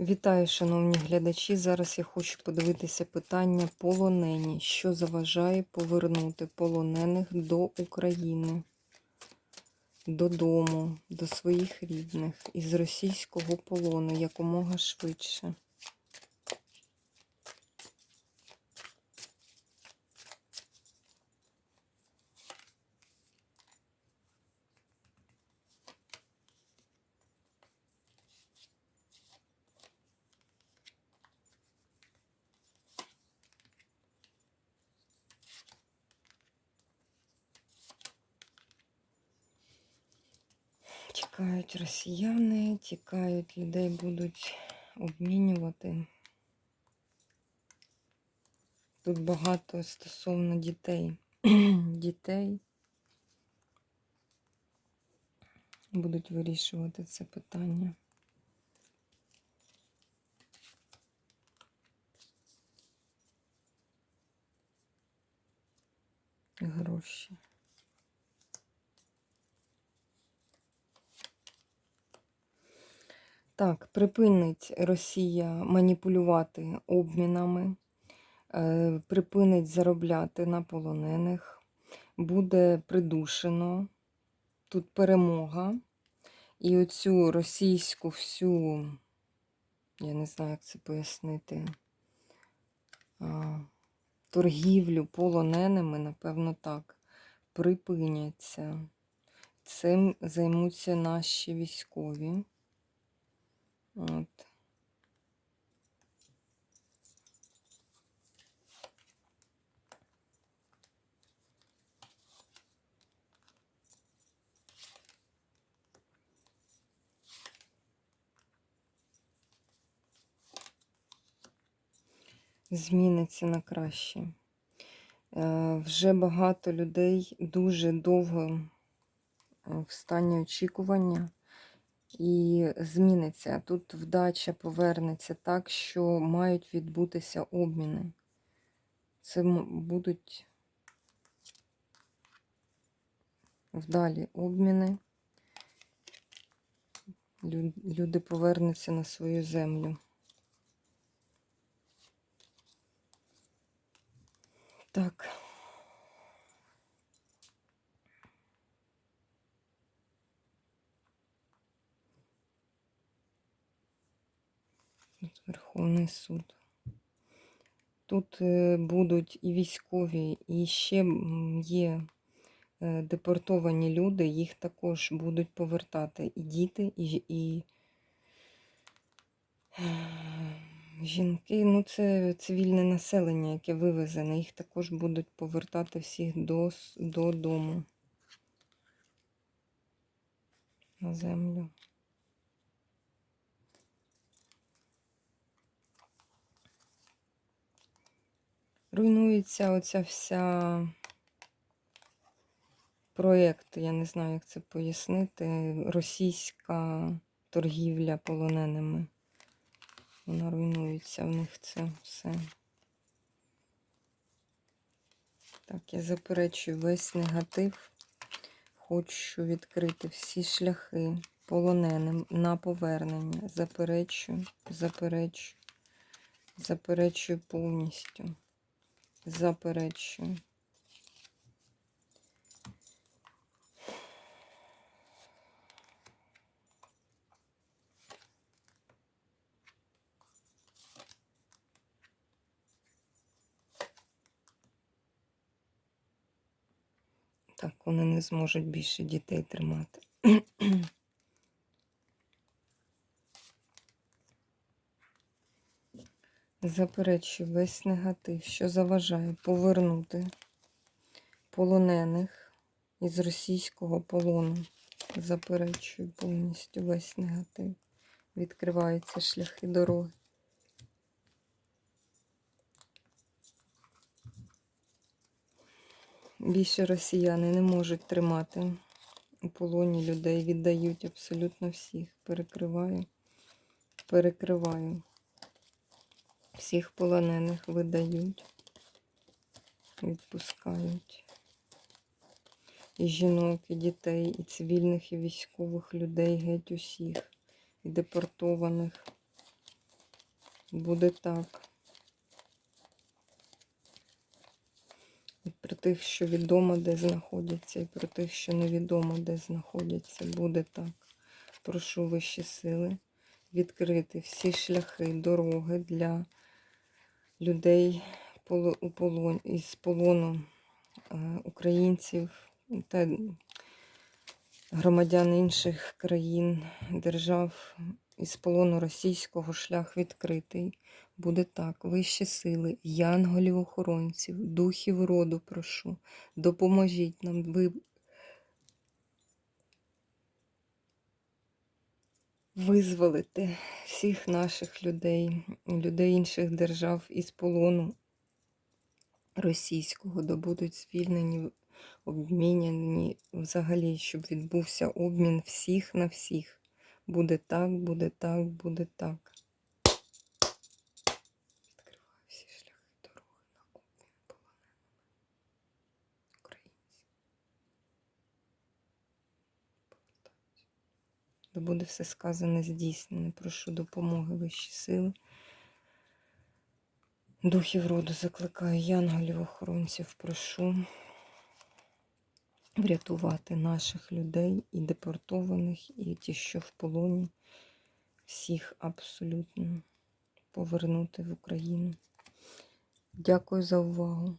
Вітаю, шановні глядачі. Зараз я хочу подивитися питання полонені. Що заважає повернути полонених до України, додому, до своїх рідних із російського полону якомога швидше. Тікають росіяни, тікають, людей будуть обмінювати. Тут багато стосовно дітей. дітей будуть вирішувати це питання. Гроші. Так, припинить Росія маніпулювати обмінами, е, припинить заробляти на полонених, буде придушено, тут перемога. І оцю російську всю, я не знаю, як це пояснити, торгівлю полоненими, напевно, так, припиняться. Цим займуться наші військові. От. Зміниться на краще. Е, Вже багато людей дуже довго е, в стані очікування і зміниться. Тут вдача повернеться так, що мають відбутися обміни. Це будуть вдалі обміни. Люди повернуться на свою землю. Так. Тут Верховний суд. Тут е, будуть і військові, і ще є е, депортовані люди, їх також будуть повертати і діти, і, і е, жінки. Ну, це цивільне населення, яке вивезене. Їх також будуть повертати всіх до, додому на землю. Руйнується оця вся проєкт, я не знаю, як це пояснити. Російська торгівля полоненими. Вона руйнується в них це все. Так, я заперечую весь негатив. Хочу відкрити всі шляхи полоненим на повернення. Заперечую, заперечую, заперечую повністю. Заперечую. Так, вони не зможуть більше дітей тримати. Заперечую весь негатив, що заважає повернути полонених із російського полону. Заперечую повністю весь негатив. Відкриваються шляхи дороги. Більше росіяни не можуть тримати у полоні людей, віддають абсолютно всіх. Перекриваю, перекриваю. Всіх полонених видають, відпускають. І жінок, і дітей, і цивільних, і військових людей, геть усіх, і депортованих. Буде так. І про тих, що відомо, де знаходяться, і про тих, що невідомо, де знаходяться, буде так. Прошу вищі сили відкрити всі шляхи, дороги для людей у полон, із полону е, українців та громадян інших країн, держав. Із полону російського шлях відкритий. Буде так, вищі сили, янголів-охоронців, духів роду прошу, допоможіть нам визволити всіх наших людей, людей інших держав із полону російського, де будуть звільнені, обміняні взагалі, щоб відбувся обмін всіх на всіх. Буде так, буде так, буде так. Відкриваю всі шляхи дороги на обмін полоненими українців. Повертаюся. Да буде все сказане здійснене. Прошу допомоги вищі сили. Духів роду закликаю янголів, охоронців, прошу врятувати наших людей і депортованих, і ті, що в полоні, всіх абсолютно повернути в Україну. Дякую за увагу.